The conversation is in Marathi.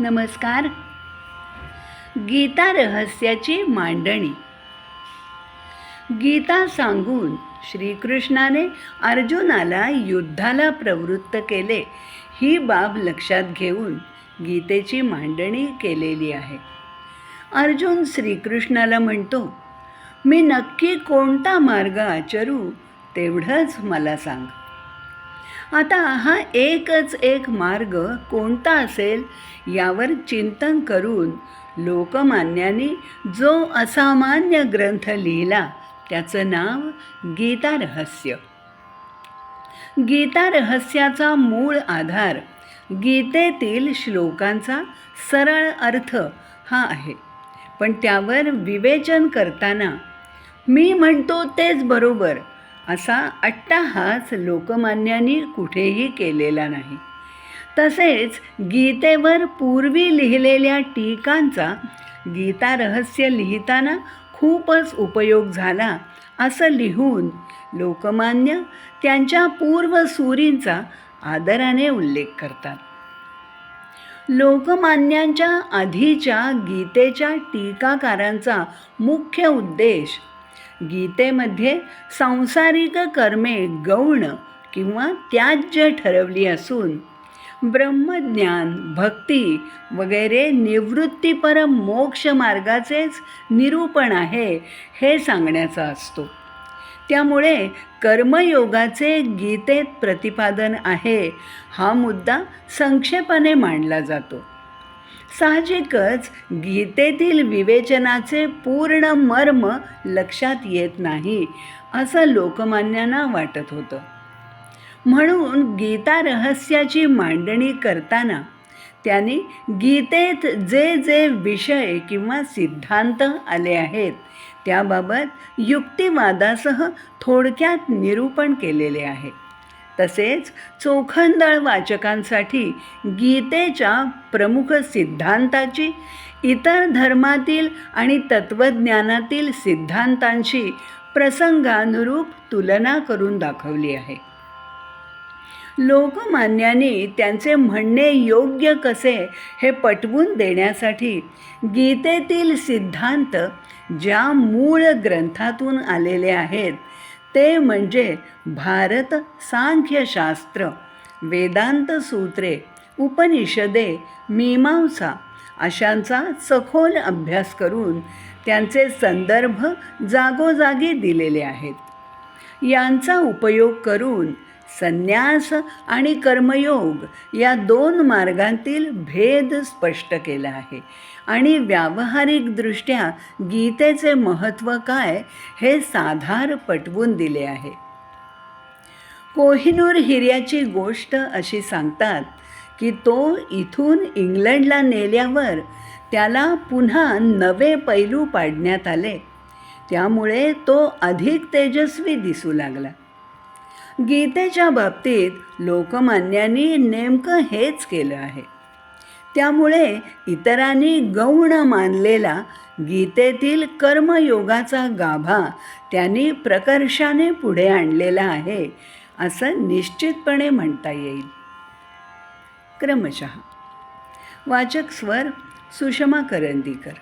नमस्कार. गीता रहस्याची मांडणी. गीता सांगून श्रीकृष्णाने अर्जुनाला युद्धाला प्रवृत्त केले ही बाब लक्षात घेऊन गीतेची मांडणी केलेली आहे. अर्जुन श्रीकृष्णाला म्हणतो मी नक्की कोणता मार्ग आचरू तेवढंच मला सांग. आता हा एकच एक मार्ग कोणता असेल यावर चिंतन करून लोकमान्यांनी जो असामान्य ग्रंथ लिहिला त्याचं नाव गीता रहस्य. गीता रहस्याचा मूळ आधार गीतेतील श्लोकांचा सरळ अर्थ हा आहे. पण त्यावर विवेचन करताना मी म्हणतो तेच बरोबर असा अट्टाहास लोकमान्यांनी कुठेही केलेला नाही. तसेच गीतेवर पूर्वी लिहिलेल्या टीकांचा गीता रहस्य लिहिताना खूपच उपयोग झाला असं लिहून लोकमान्य त्यांच्या पूर्वसूरींचा आदराने उल्लेख करतात. लोकमान्यांच्या आधीच्या गीतेच्या टीकाकारांचा मुख्य उद्देश गीतेमध्ये सांसारिक कर्मे गौण किंवा त्याज्य ठरवली असून ब्रह्मज्ञान भक्ती वगैरे निवृत्तीपर मोक्ष मार्गाचेच निरूपण आहे हे सांगण्याचा असतो. त्यामुळे कर्मयोगाचे गीतेत प्रतिपादन आहे हा मुद्दा संक्षेपाने मांडला जातो. साहजिकच गीतेतील विवेचनाचे पूर्ण मर्म लक्षात येत नाही असं लोकमान्यांना वाटत होतं. म्हणून गीता रहस्याची मांडणी करताना त्यांनी गीतेत जे जे विषय किंवा सिद्धांत आले आहेत त्याबाबत युक्तिवादासह थोडक्यात निरूपण केलेले आहे. तसेच चोखंदळ वाचकांसाठी गीतेच्या प्रमुख सिद्धांताची इतर धर्मातील आणि तत्त्वज्ञानातील सिद्धांतांशी प्रसंगानुरूप तुलना करून दाखवली आहे. लोकमान्यांनी त्यांचे म्हणणे योग्य कसे हे पटवून देण्यासाठी गीतेतील सिद्धांत ज्या मूळ ग्रंथातून आलेले आहेत ते म्हणजे भारत सांख्यशास्त्र वेदांत सूत्रे उपनिषदे मीमांसा अशांचा सखोल अभ्यास करून त्यांचे संदर्भ जागोजागी दिलेले आहेत. यांचा उपयोग करून संन्यास आणि कर्मयोग या दोन मार्गांतील भेद स्पष्ट केला आहे. आणि व्यावहारिकदृष्ट्या गीतेचे महत्त्व काय हे साधार पटवून दिले आहे. कोहिनूर हिऱ्याची गोष्ट अशी सांगतात की तो इथून इंग्लंडला नेल्यावर त्याला पुन्हा नवे पैलू पाडण्यात आले. त्यामुळे तो अधिक तेजस्वी दिसू लागला. गीतेच्या बाबतीत लोकमान्यांनी नेमकं हेच केलं आहे. त्यामुळे इतरांनी गौण मानलेला गीतेतील कर्मयोगाचा गाभा त्यांनी प्रकर्षाने पुढे आणलेला आहे असं निश्चितपणे म्हणता येईल. क्रमशः. वाचक स्वर सुषमा करंदीकर.